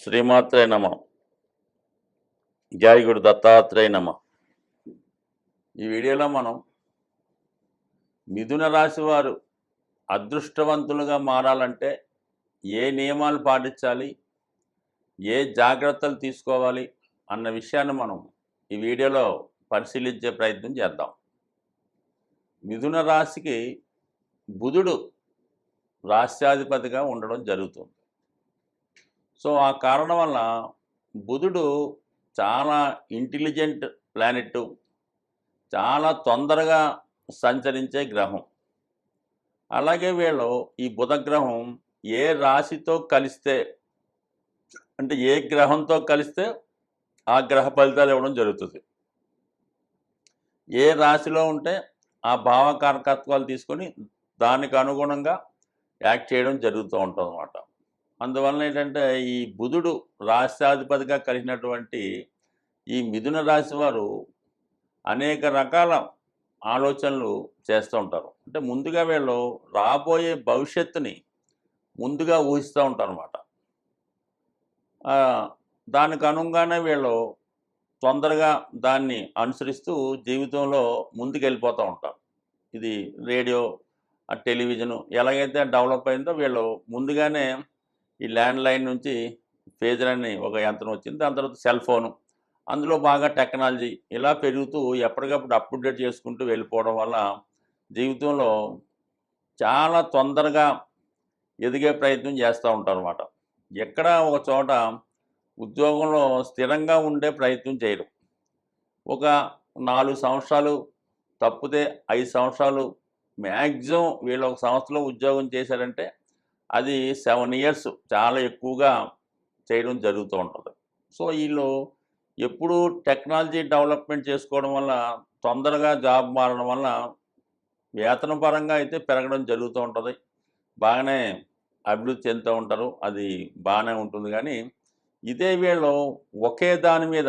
శ్రీమాత్రే నమ. జాయిగుడు దత్తాత్రేయ నమ. ఈ వీడియోలో మనం మిథున రాశి వారు అదృష్టవంతులుగా మారాలంటే ఏ నియమాలు పాటించాలి? ఏ జాగ్రత్తలు తీసుకోవాలి? అన్న విషయాన్ని మనం ఈ వీడియోలో పరిశీలించే ప్రయత్నం చేద్దాం. మిథున రాశికి బుధుడు రాష్ట్రాధిపతిగా ఉండడం జరుగుతుంది. సో ఆ కారణం వల్ల బుధుడు చాలా ఇంటెలిజెంట్ ప్లానెట్ చాలా తొందరగా సంచరించే గ్రహం. అలాగే వీళ్ళు ఈ బుధ గ్రహం ఏ రాశితో కలిస్తే అంటే ఏ గ్రహంతో కలిస్తే ఆ గ్రహ ఫలితాలు ఇవ్వడం జరుగుతుంది. ఏ రాశిలో ఉంటే ఆ భావకారకత్వాలు తీసుకొని దానికి అనుగుణంగా యాక్ట్ చేయడం జరుగుతూ ఉంటుంది అన్నమాట అందువలన ఏంటంటే ఈ బుధుడు రాష్ట్రాధిపతిగా కలిగినటువంటి ఈ మిథున రాశి వారు అనేక రకాల ఆలోచనలు చేస్తూ ఉంటారు. అంటే ముందుగా వీళ్ళు రాబోయే భవిష్యత్తుని ముందుగా ఊహిస్తూ ఉంటారు అనమాట దానికి అనుగానే వీళ్ళు తొందరగా దాన్ని అనుసరిస్తూ జీవితంలో ముందుకెళ్ళిపోతూ ఉంటారు. ఇది రేడియో టెలివిజను ఎలాగైతే డెవలప్ అయిందో వీళ్ళు ముందుగానే ఈ ల్యాండ్ లైన్ నుంచి ఫేజర్ అని ఒక యంత్రం వచ్చింది. దాని తర్వాత సెల్ ఫోను. అందులో బాగా టెక్నాలజీ ఇలా పెరుగుతూ ఎప్పటికప్పుడు అప్డేట్ చేసుకుంటూ వెళ్ళిపోవడం వల్ల జీవితంలో చాలా తొందరగా ఎదిగే ప్రయత్నం చేస్తూ ఉంటారు అనమాట ఎక్కడ ఒక చోట ఉద్యోగంలో స్థిరంగా ఉండే ప్రయత్నం చేయడం ఒక నాలుగు సంవత్సరాలు తప్పితే ఐదు సంవత్సరాలు మ్యాక్సిమం వీళ్ళు ఒక సంవత్సరంలో ఉద్యోగం చేశారంటే అది సెవెన్ ఇయర్స్ చాలా ఎక్కువగా చేయడం జరుగుతూ ఉంటుంది. సో వీళ్ళు ఎప్పుడు టెక్నాలజీ డెవలప్మెంట్ చేసుకోవడం వల్ల తొందరగా జాబ్ మారడం వల్ల వేతన పరంగా అయితే పెరగడం జరుగుతూ ఉంటుంది. బాగానే అభివృద్ధి చెందుతూ ఉంటారు. అది బాగానే ఉంటుంది. కానీ ఇదే వీళ్ళు ఒకే దాని మీద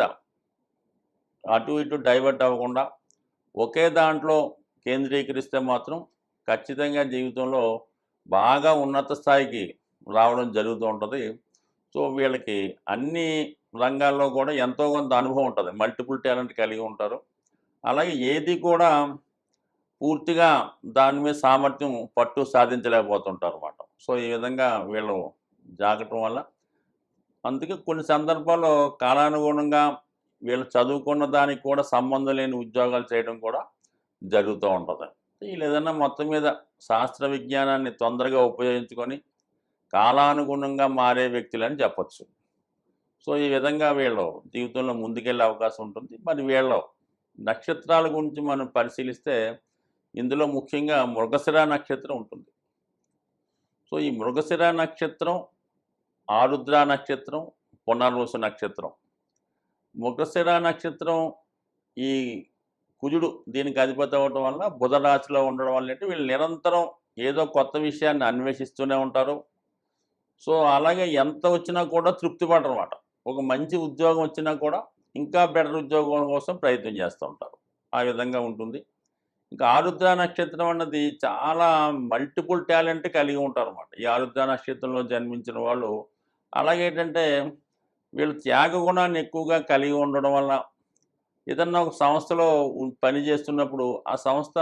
అటు ఇటు డైవర్ట్ అవ్వకుండా ఒకే దాంట్లో కేంద్రీకరిస్తే మాత్రం ఖచ్చితంగా జీవితంలో బాగా ఉన్నత స్థాయికి రావడం జరుగుతూ ఉంటుంది. సో వీళ్ళకి అన్ని రంగాల్లో కూడా ఎంతో కొంత అనుభవం ఉంటుంది. మల్టిపుల్ టాలెంట్ కలిగి ఉంటారు. అలాగే ఏది కూడా పూర్తిగా దాని మీద సామర్థ్యం పట్టు సాధించలేకపోతుంటారు అన్నమాట సో ఈ విధంగా వీళ్ళు జాగటం వల్ల అందుకే కొన్ని సందర్భాల్లో కాలానుగుణంగా వీళ్ళు చదువుకున్న దానికి కూడా సంబంధం లేని ఉద్యోగాలు చేయడం కూడా జరుగుతూ ఉంటుంది. వీళ్ళు ఏదైనా మొత్తం మీద శాస్త్ర విజ్ఞానాన్ని తొందరగా ఉపయోగించుకొని కాలానుగుణంగా మారే వ్యక్తులని చెప్పచ్చు. సో ఈ విధంగా వీళ్ళు జీవితంలో ముందుకెళ్ళే అవకాశం ఉంటుంది. మరి వీళ్ళ నక్షత్రాల గురించి మనం పరిశీలిస్తే ఇందులో ముఖ్యంగా మృగశిర నక్షత్రం ఉంటుంది. సో ఈ మృగశిర నక్షత్రం ఆరుద్ర నక్షత్రం పునర్వసు నక్షత్రం. మృగశిర నక్షత్రం ఈ కుజుడు దీనికి అధిపతి అవ్వడం వల్ల బుధ రాశిలో ఉండడం వల్ల ఏంటి వీళ్ళు నిరంతరం ఏదో కొత్త విషయాన్ని అన్వేషిస్తూనే ఉంటారు. సో అలాగే ఎంత వచ్చినా కూడా తృప్తి పడరమాట ఒక మంచి ఉద్యోగం వచ్చినా కూడా ఇంకా బెటర్ ఉద్యోగం కోసం ప్రయత్నం చేస్తూ ఉంటారు. ఆ విధంగా ఉంటుంది. ఇంకా ఆరుద్ర నక్షత్రం అన్నది చాలా మల్టిపుల్ టాలెంట్ కలిగి ఉంటారు అన్నమాట. ఈ ఆరుద్ర నక్షత్రంలో జన్మించిన వాళ్ళు. అలాగే ఏంటంటే వీళ్ళు త్యాగ గుణాన్ని ఎక్కువగా కలిగి ఉండడం వల్ల ఏదన్నా ఒక సంస్థలో పని చేస్తున్నప్పుడు ఆ సంస్థ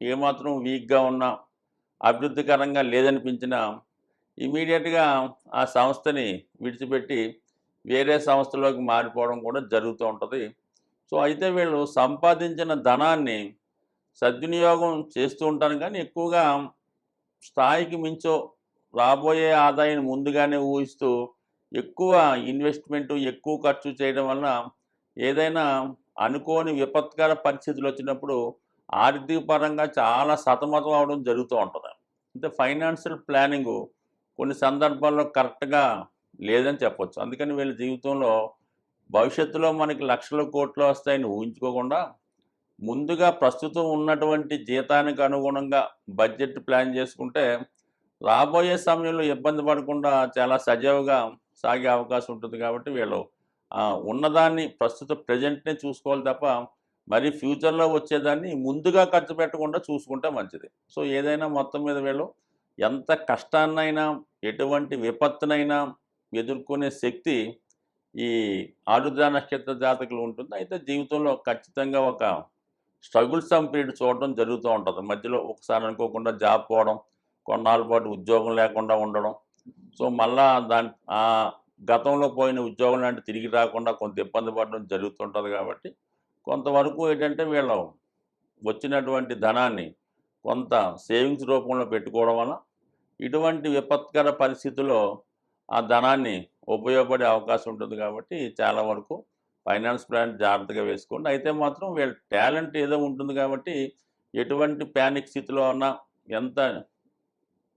ఏమాత్రం వీక్గా ఉన్నా అభివృద్ధికరంగా లేదనిపించినా ఇమీడియట్గా ఆ సంస్థని విడిచిపెట్టి వేరే సంస్థలోకి మారిపోవడం కూడా జరుగుతూ ఉంటుంది. సో అయితే వీళ్ళు సంపాదించిన ధనాన్ని సద్వినియోగం చేస్తూ ఉంటాను కానీ ఎక్కువగా స్థాయికి మించో రాబోయే ఆదాయాన్ని ముందుగానే ఊహిస్తూ ఎక్కువ ఇన్వెస్ట్మెంట్ ఎక్కువ ఖర్చు చేయడం వలన ఏదైనా అనుకోని విపత్కర పరిస్థితులు వచ్చినప్పుడు ఆర్థిక పరంగా చాలా సతమతం అవడం జరుగుతూ ఉంటుంది. అంటే ఫైనాన్షియల్ ప్లానింగ్ కొన్ని సందర్భాల్లో కరెక్ట్గా లేదని చెప్పొచ్చు. అందుకని వీళ్ళ జీవితంలో భవిష్యత్తులో మనకి లక్షల కోట్లు వస్తాయని ఊహించుకోకుండా ముందుగా ప్రస్తుతం ఉన్నటువంటి జీతానికి అనుగుణంగా బడ్జెట్ ప్లాన్ చేసుకుంటే రాబోయే సమయంలో ఇబ్బంది పడకుండా చాలా సజావుగా సాగే అవకాశం ఉంటుంది కాబట్టి వీళ్ళు ఉన్నదాన్ని ప్రస్తుత ప్రజెంట్నే చూసుకోవాలి తప్ప మరి ఫ్యూచర్లో వచ్చేదాన్ని ముందుగా ఖర్చు పెట్టకుండా చూసుకుంటే మంచిది. సో ఏదైనా మొత్తం మీద వీళ్ళు ఎంత కష్టాన్నైనా ఎటువంటి విపత్తునైనా ఎదుర్కొనే శక్తి ఈ ఆరుద్ర నక్షత్ర జాతకులు ఉంటుంది. అయితే జీవితంలో ఖచ్చితంగా ఒక స్ట్రగుల్ సమ్ పీరియడ్ చూడడం జరుగుతూ ఉంటుంది. మధ్యలో ఒకసారి అనుకోకుండా జాబ్ పోవడం కొన్నాళ్ళ పాటు ఉద్యోగం లేకుండా ఉండడం. సో మళ్ళా దాని గతంలో పోయిన ఉద్యోగం లాంటి తిరిగి రాకుండా కొంత ఇబ్బంది పడడం జరుగుతుంటుంది కాబట్టి కొంతవరకు ఏంటంటే వీళ్ళు వచ్చినటువంటి ధనాన్ని కొంత సేవింగ్స్ రూపంలో పెట్టుకోవడం వల్ల ఇటువంటి విపత్కర పరిస్థితుల్లో ఆ ధనాన్ని ఉపయోగపడే అవకాశం ఉంటుంది కాబట్టి చాలా వరకు ఫైనాన్స్ ప్లాన్ జాగ్రత్తగా వేసుకోండి. అయితే మాత్రం వీళ్ళ టాలెంట్ ఏదో ఉంటుంది కాబట్టి ఎటువంటి ప్యానిక్ స్థితిలో ఉన్నా ఎంత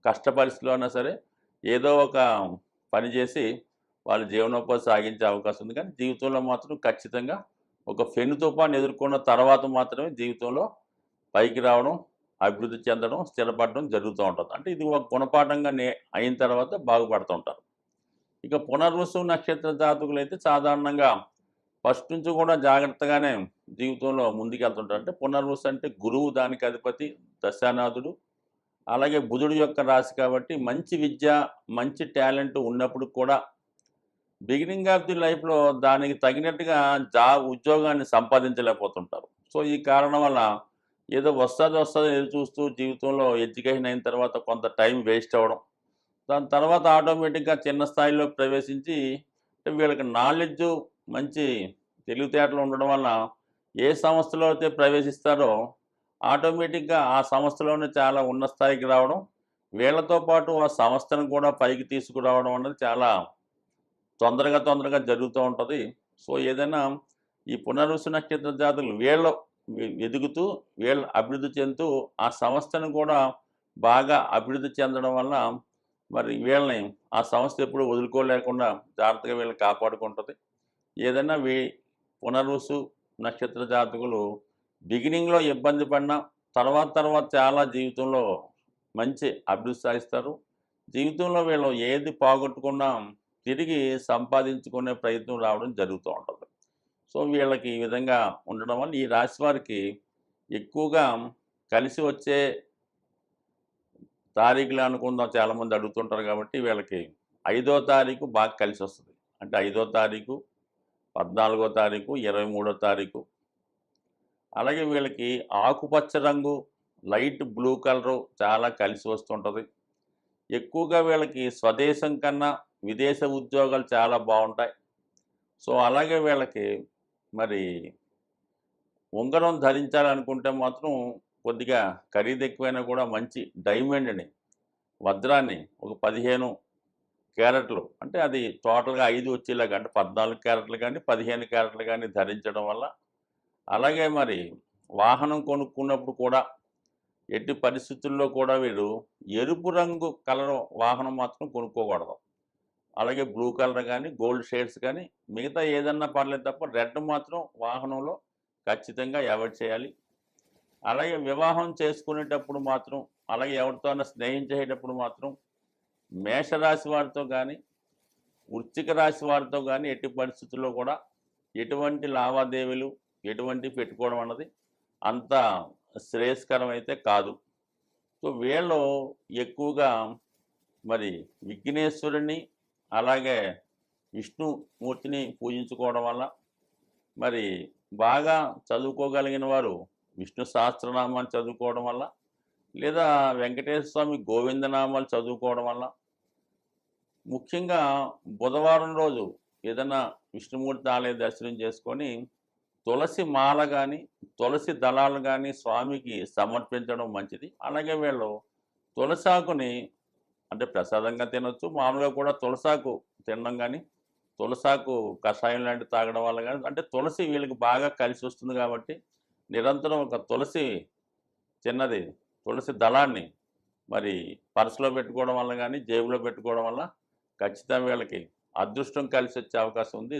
కష్ట పరిస్థితిలో ఉన్నా సరే ఏదో ఒక పని చేసి వాళ్ళ జీవనోపాధి సాగించే అవకాశం ఉంది. కానీ జీవితంలో మాత్రం ఖచ్చితంగా ఒక ఫెను ఎదుర్కొన్న తర్వాత మాత్రమే జీవితంలో పైకి రావడం అభివృద్ధి చెందడం స్థిరపడడం జరుగుతూ ఉంటుంది. అంటే ఇది ఒక గుణపాఠంగా నే అయిన తర్వాత బాగుపడుతూ ఉంటారు. ఇక పునర్వసు నక్షత్ర జాతకులు అయితే సాధారణంగా ఫస్ట్ నుంచి కూడా జాగ్రత్తగానే జీవితంలో ముందుకెళ్తుంటారు. అంటే పునర్వసు అంటే గురువు దానికి అధిపతి దశానాథుడు. అలాగే బుధుడు యొక్క రాశి కాబట్టి మంచి విద్య మంచి టాలెంట్ ఉన్నప్పుడు కూడా బిగినింగ్ ఆఫ్ ది లైఫ్లో దానికి తగినట్టుగా జా ఉద్యోగాన్ని సంపాదించలేకపోతుంటారు. సో ఈ కారణం వల్ల ఏదో వస్తుంది వస్తుంది ఎదురు చూస్తూ జీవితంలో ఎడ్యుకేషన్ అయిన తర్వాత కొంత టైం వేస్ట్ అవ్వడం దాని తర్వాత ఆటోమేటిక్గా చిన్న స్థాయిలో ప్రవేశించి వీళ్ళకి నాలెడ్జ్ మంచి తెలివితేటలు ఉండడం వల్ల ఏ సంస్థలో అయితే ప్రవేశిస్తారో ఆటోమేటిక్గా ఆ సంస్థలోనే చాలా ఉన్న స్థాయికి రావడం వీళ్ళతో పాటు ఆ సంస్థను కూడా పైకి తీసుకురావడం అనేది చాలా తొందరగా తొందరగా జరుగుతూ ఉంటుంది. సో ఏదైనా ఈ పునర్వసు నక్షత్ర జాతకులు వీళ్ళు ఎదుగుతూ వీళ్ళు అభివృద్ధి చెందుతూ ఆ సంస్థను కూడా బాగా అభివృద్ధి చెందడం వల్ల మరి వీళ్ళని ఆ సంస్థ ఎప్పుడు వదులుకోలేకుండా జాగ్రత్తగా వీళ్ళని కాపాడుకుంటుంది. ఏదైనా వీ పునర్వసు నక్షత్ర జాతకులు బిగినింగ్లో ఇబ్బంది పడినా తర్వాత తర్వాత చాలా జీవితంలో మంచి అభివృద్ధి సాధిస్తారు. జీవితంలో వీళ్ళు ఏది పోగొట్టుకున్నా తిరిగి సంపాదించుకునే ప్రయత్నం రావడం జరుగుతూ ఉంటుంది. సో వీళ్ళకి ఈ విధంగా ఉండడం వల్ల ఈ రాశి వారికి ఎక్కువగా కలిసి వచ్చే తారీఖులు అనుకుందాం చాలామంది అడుగుతుంటారు కాబట్టి వీళ్ళకి ఐదో తారీఖు బాగా కలిసి వస్తుంది. అంటే ఐదో తారీఖు పద్నాలుగో తారీఖు ఇరవై మూడో తారీఖు. అలాగే వీళ్ళకి ఆకుపచ్చ రంగు లైట్ బ్లూ కలరు చాలా కలిసి వస్తుంటుంది. ఎక్కువగా వీళ్ళకి స్వదేశం కన్నా విదేశ ఉద్యోగాలు చాలా బాగుంటాయి. సో అలాగే వీళ్ళకి మరి ఉంగరం ధరించాలనుకుంటే మాత్రం కొద్దిగా ఖరీదు ఎక్కువైనా కూడా మంచి డైమండ్ని వజ్రాన్ని ఒక పదిహేను క్యారెట్లు అంటే అది టోటల్గా ఐదు వచ్చేలాగా అంటే పద్నాలుగు క్యారెట్లు కానీ పదిహేను క్యారెట్లు కానీ ధరించడం వల్ల అలాగే మరి వాహనం కొనుక్కున్నప్పుడు కూడా ఎట్టి పరిస్థితుల్లో కూడా వీరు ఎరుపు రంగు కలర్ వాహనం మాత్రం కొనుక్కోకూడదు. అలాగే బ్లూ కలర్ కానీ గోల్డ్ షేడ్స్ కానీ మిగతా ఏదన్నా పర్లేదు తప్ప రెడ్ మాత్రం వాహనంలో ఖచ్చితంగా అవాయిడ్ చేయాలి. అలాగే వివాహం చేసుకునేటప్పుడు మాత్రం అలాగే ఎవరితోనైనా స్నేహం చేసేటప్పుడు మాత్రం మేషరాశి వారితో కానీ వృశ్చిక రాశి వారితో కానీ ఎట్టి పరిస్థితుల్లో కూడా ఎటువంటి లావాదేవీలు ఎటువంటి పెట్టుకోవడం అన్నది అంత శ్రేయస్కరం అయితే కాదు. సో వీళ్ళు ఎక్కువగా మరి విఘ్నేశ్వరుని అలాగే విష్ణుమూర్తిని పూజించుకోవడం వల్ల మరి బాగా చదువుకోగలిగిన వారు విష్ణు సహస్రనామాన్ని చదువుకోవడం వల్ల లేదా వెంకటేశ్వర స్వామి గోవిందనామాలు చదువుకోవడం వల్ల ముఖ్యంగా బుధవారం రోజు ఏదైనా విష్ణుమూర్తి ఆలయ దర్శనం చేసుకొని తులసి మాల కానీ తులసి దళాలు కానీ స్వామికి సమర్పించడం మంచిది. అలాగే వీళ్ళు తులసాకుని అంటే ప్రసాదంగా తినొచ్చు. మామూలుగా కూడా తులసాకు తినడం కానీ తులసాకు కషాయం లాంటివి తాగడం వల్ల కానీ అంటే తులసి వీళ్ళకి బాగా కలిసి వస్తుంది కాబట్టి నిరంతరం ఒక తులసి చిన్నది తులసి దళాన్ని మరి పర్సులో పెట్టుకోవడం వల్ల కానీ జేబులో పెట్టుకోవడం వల్ల ఖచ్చితంగా వీళ్ళకి అదృష్టం కలిసి వచ్చే అవకాశం ఉంది.